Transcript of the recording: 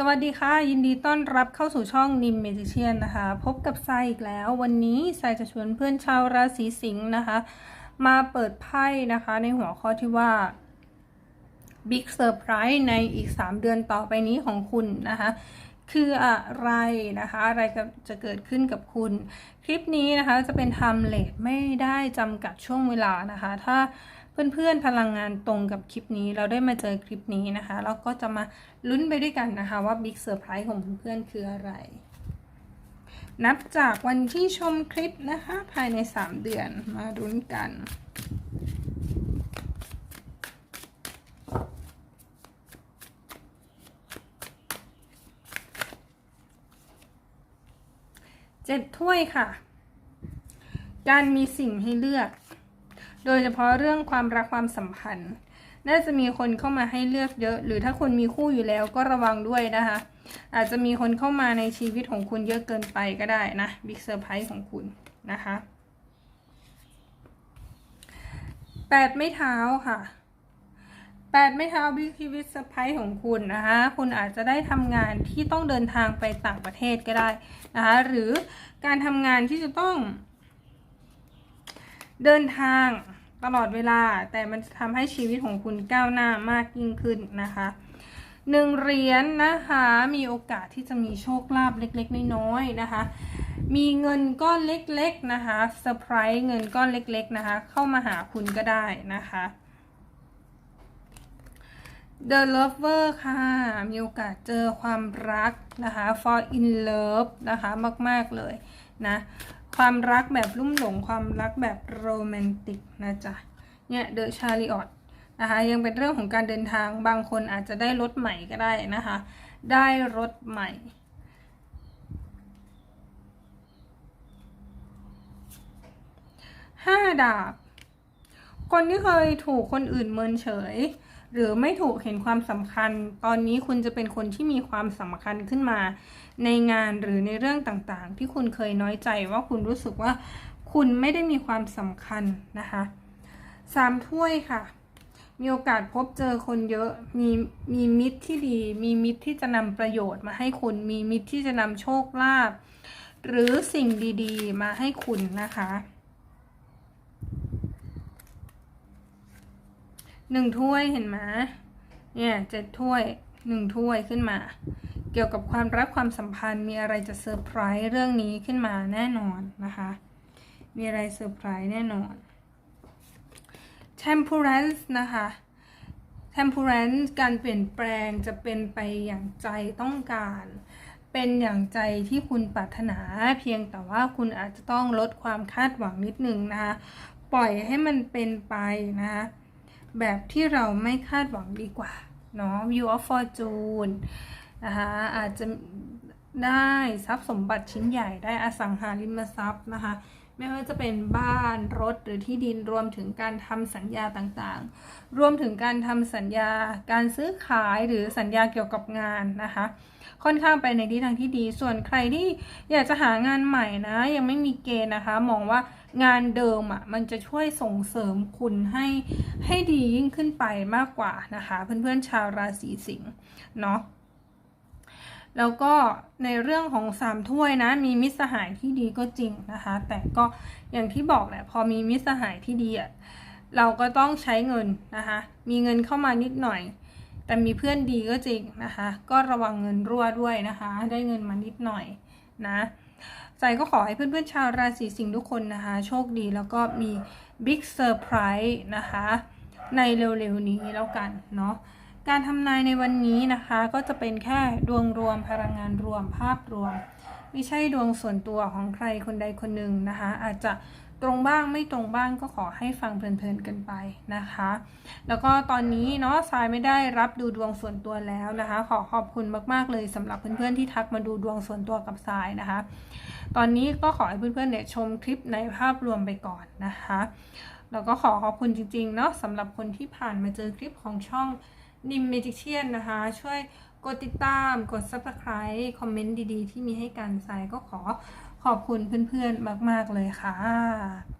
สวัสดีค่ะ ยินดีต้อนรับเข้าสู่ช่องนิมเมจิเชียนนะคะ พบกับไซอีกแล้ว วันนี้ไซจะชวนเพื่อนชาวราศีสิงห์นะคะ มาเปิดไพ่นะคะ ในหัวข้อที่ว่า Big Surprise ในอีก 3 เดือนต่อไปนี้ของคุณนะคะคืออะไรนะคะ อะไรจะเกิดขึ้นกับคุณ คลิปนี้นะคะจะเป็นไทม์เลทไม่ได้จำกัดช่วงเวลานะคะ ถ้า เพื่อนๆพลังงานตรงกับคลิปนี้ เราได้มาเจอคลิปนี้นะคะแล้วก็จะมาลุ้นไปด้วยกันนะคะ ว่าบิ๊กเซอร์ไพรส์ของเพื่อนๆคืออะไร นับจากวันที่ชมคลิปนะคะ ภายใน 3 เดือนมาลุ้นกันเจ็ดถ้วยค่ะ การมีสิ่งให้เลือก โดยเฉพาะเรื่องความรักความสัมพันธ์ น่าจะมีคนเข้ามาให้เลือกเยอะ หรือถ้าคนมีคู่อยู่แล้วก็ระวังด้วยนะคะ อาจจะมีคนเข้ามาในชีวิตของคุณเยอะเกินไปก็ได้นะบิ๊กเซอร์ไพรส์ของคุณนะคะแปดไม้เท้าค่ะแปดไม้เท้าบิ๊กชีวิตเซอร์ไพรส์ของคุณนะคะ คุณอาจจะได้ทำงานที่ต้องเดินทางไปต่างประเทศก็ได้นะคะ หรือการทำงานที่จะต้องเดินทาง ตลอดเวลา แต่มันทำให้ชีวิตของคุณก้าวหน้ามากยิ่งขึ้นนะคะหนึ่งเหรียญนนะคะมีโอกาสที่จะมีโชคลาภเล็กๆ น้อยๆนะคะ มีเงินก้อนเล็กๆนะคะเซอร์ไพรส์เงินก้อนเล็กๆนะคะ เข้ามาหาคุณก็ได้นะคะ The Lover ค่ะ มีโอกาสเจอความรักนะคะ for in love นะคะ มาก ๆ เลยนะ ความรักแบบลุ่มหลงความรักแบบโรแมนติกนะจ๊ะเนี่ยเดอะชาริออตนะคะยังเป็นเรื่องของการเดินทางบางคนอาจจะได้รถใหม่ก็ได้นะคะ ได้รถใหม่ ห้าดาบ คนที่เคยถูกคนอื่นเมินเฉย หรือไม่ถูกเห็นความสำคัญ ตอนนี้คุณจะเป็นคนที่มีความสำคัญขึ้นมา ในงานหรือในเรื่องต่างๆ ที่คุณเคยน้อยใจว่าคุณรู้สึกว่า คุณไม่ได้มีความสำคัญนะคะสามถ้วยค่ะ มีโอกาสพบเจอคนเยอะ มีมีมิตรที่ดี มีมิตรที่จะนำประโยชน์มาให้คุณ มีมิตรที่จะนำโชคลาภหรือสิ่งดี ๆ มาให้คุณนะคะ หนึ่งถ้วยเห็นไหมเนี่ยเจ็ดถ้วยหนึ่งถ้วยขึ้นมา เกี่ยวกับความรักความสัมพันธ์มีอะไรจะเซอร์ไพรส์เรื่องนี้ขึ้นมาแน่นอนนะคะ มีอะไรเซอร์ไพรส์แน่นอน temperance นะคะ temperance การเปลี่ยนแปลงจะเป็นไปอย่างใจต้องการ เป็นอย่างใจที่คุณปรารถนาเพียงแต่ว่าคุณอาจจะต้องลดความคาดหวังนิดนึงนะคะ ปล่อยให้มันเป็นไปนะคะ แบบที่เราไม่คาดหวังดีกว่าเนาะ View of Fortune นะคะอาจจะได้ทรัพย์สมบัติชิ้นใหญ่ได้อสังหาริมทรัพย์นะคะ ไม่ว่าจะเป็นบ้านรถหรือที่ดินรวมถึงการทำสัญญาต่างๆ รวมถึงการทำสัญญาการซื้อขายหรือสัญญาเกี่ยวกับงานนะคะ ค่อนข้างไปในทิศทางที่ดี ส่วนใครที่อยากจะหางานใหม่นะ ยังไม่มีเกณฑ์นะคะ มองว่างานเดิมอะ่ะมันจะช่วยส่งเสริมคุณให้ให้ดียิ่งขึ้นไปมากกว่านะคะ เพื่อนๆชาวราศีสิงห์เนาะแล้วก็ในเรื่องของสามถ้วยนะ มีมิตรสหายที่ดีก็จริงนะคะ แต่ก็อย่างที่บอกแหละพอมีมิตรสหายที่ดีอะเราก็ต้องใช้เงินนะคะ มีเงินเข้ามานิดหน่อย แต่มีเพื่อนดีก็จริงนะคะ ก็ระวังเงินรั่วด้วยนะคะ ได้เงินมานิดหน่อยนะ ใจก็ขอให้เพื่อนๆชาวราศีสิงห์ทุกคนนะคะ โชคดีแล้วก็มีบิ๊กเซอร์ไพรส์นะคะ ในเร็วๆนี้แล้วกันเนาะการทำนายในวันนี้นะคะก็จะเป็นแค่ดวงรวมพลังงานรวมภาพรวม ไม่ใช่ดวงส่วนตัวของใครคนใดคนหนึ่งนะคะ อาจจะ ตรงบ้างไม่ตรงบ้างก็ขอให้ฟังเพลินๆกันไปนะคะ แล้วก็ตอนนี้เนาะทรายไม่ได้รับดูดวงส่วนตัวแล้วนะคะ ขอขอบคุณมากๆเลยสำหรับเพื่อนๆที่ทักมาดูดวงส่วนตัวกับทรายนะคะ ตอนนี้ก็ขอให้เพื่อนๆเนี่ยชมคลิปในภาพรวมไปก่อนนะคะแล้วก็ขอขอบคุณจริงๆเนาะสำหรับคนที่ผ่านมาเจอคลิปของช่องนิมเมจิเชียนนะคะ ช่วยกดติดตามกด subscribe คอมเมนต์ดีๆ ที่มีให้กันทรายก็ขอ ขอบคุณเพื่อนๆมาก ๆ เลยค่ะ